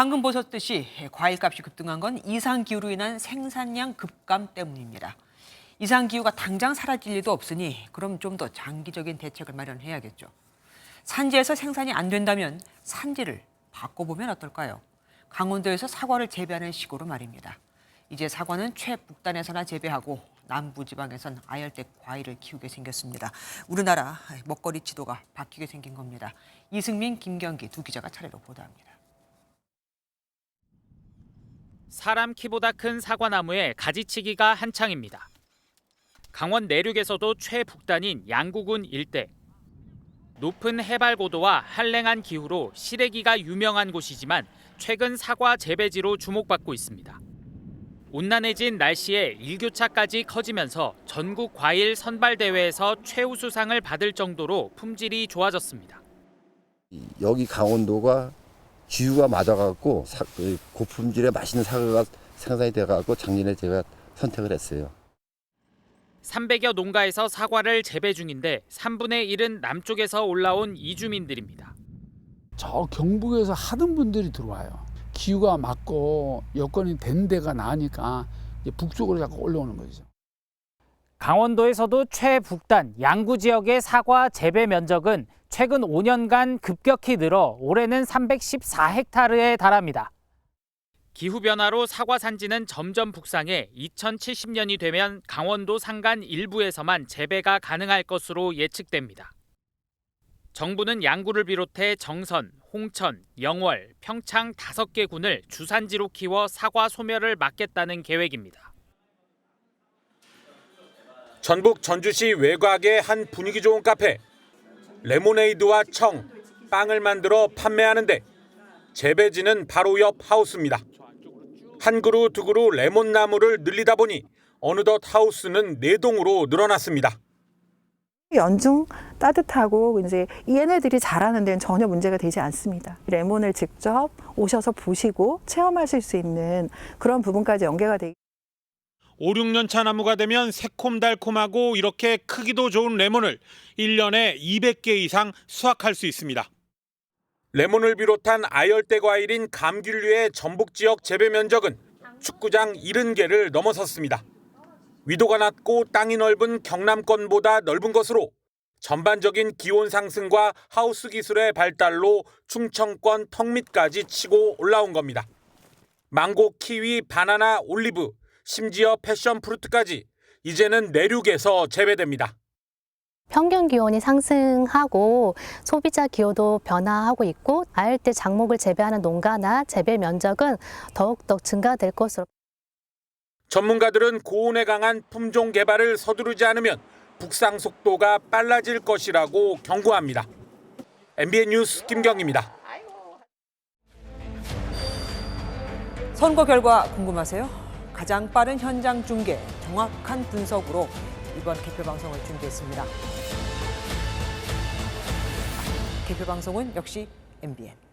방금 보셨듯이 과일값이 급등한 건 이상기후로 인한 생산량 급감 때문입니다. 이상기후가 당장 사라질 리도 없으니 그럼 좀 더 장기적인 대책을 마련해야겠죠. 산지에서 생산이 안 된다면 산지를 바꿔보면 어떨까요? 강원도에서 사과를 재배하는 식으로 말입니다. 이제 사과는 최북단에서나 재배하고 남부지방에선 아열대 과일을 키우게 생겼습니다. 우리나라 먹거리 지도가 바뀌게 생긴 겁니다. 이승민, 김경기 두 기자가 차례로 보도합니다. 사람 키보다 큰 사과나무에 가지치기가 한창입니다. 강원 내륙에서도 최북단인 양구군 일대. 높은 해발 고도와 한랭한 기후로 시래기가 유명한 곳이지만 최근 사과 재배지로 주목받고 있습니다. 온난해진 날씨에 일교차까지 커지면서 전국 과일 선발 대회에서 최우수상을 받을 정도로 품질이 좋아졌습니다. 여기 강원도가 기후가 맞아갖고 사- 그 고품질의 맛있는 사과가 생산이 돼갖고 작년에 제가 선택을 했어요. 300여 농가에서 사과를 재배 중인데 3분의 1은 남쪽에서 올라온 이주민들입니다. 저 경북에서 하던 분들이 들어와요. 기후가 맞고 여건이 된 데가 나으니까 이제 북쪽으로 자꾸 올라오는 거죠. 강원도에서도 최북단 양구 지역의 사과 재배 면적은 최근 5년간 급격히 늘어 올해는 314헥타르에 달합니다. 기후 변화로 사과 산지는 점점 북상해 2070년이 되면 강원도 산간 일부에서만 재배가 가능할 것으로 예측됩니다. 정부는 양구를 비롯해 정선, 홍천, 영월, 평창 5개 군을 주산지로 키워 사과 소멸을 막겠다는 계획입니다. 전북 전주시 외곽의 한 분위기 좋은 카페. 레모네이드와 청, 빵을 만들어 판매하는데 재배지는 바로 옆 하우스입니다. 한 그루 두 그루 레몬나무를 늘리다 보니 어느덧 하우스는 네 동으로 늘어났습니다. 연중 따뜻하고 이제 얘네들이 자라는 데는 전혀 문제가 되지 않습니다. 레몬을 직접 오셔서 보시고 체험하실 수 있는 그런 부분까지 연계가 돼 5, 6년 차 나무가 되면 새콤달콤하고 이렇게 크기도 좋은 레몬을 1년에 200개 이상 수확할 수 있습니다. 레몬을 비롯한 아열대 과일인 감귤류의 전북 지역 재배 면적은 축구장 70개를 넘어섰습니다. 위도가 낮고 땅이 넓은 경남권보다 넓은 것으로 전반적인 기온 상승과 하우스 기술의 발달로 충청권 턱밑까지 치고 올라온 겁니다. 망고, 키위, 바나나, 올리브, 심지어 패션 프루트까지 이제는 내륙에서 재배됩니다. 평균 기온이 상승하고 소비자 기호도 변화하고 있고 아열대 작목을 재배하는 농가나 재배 면적은 더욱더 증가될 것으로 전문가들은 고온에 강한 품종 개발을 서두르지 않으면 북상 속도가 빨라질 것이라고 경고합니다. MBN 뉴스 김경입니다. 선거 결과 궁금하세요? 가장 빠른 현장 중계, 정확한 분석으로 이번 개표 방송을 준비했습니다. 개표 방송은 역시 MBN.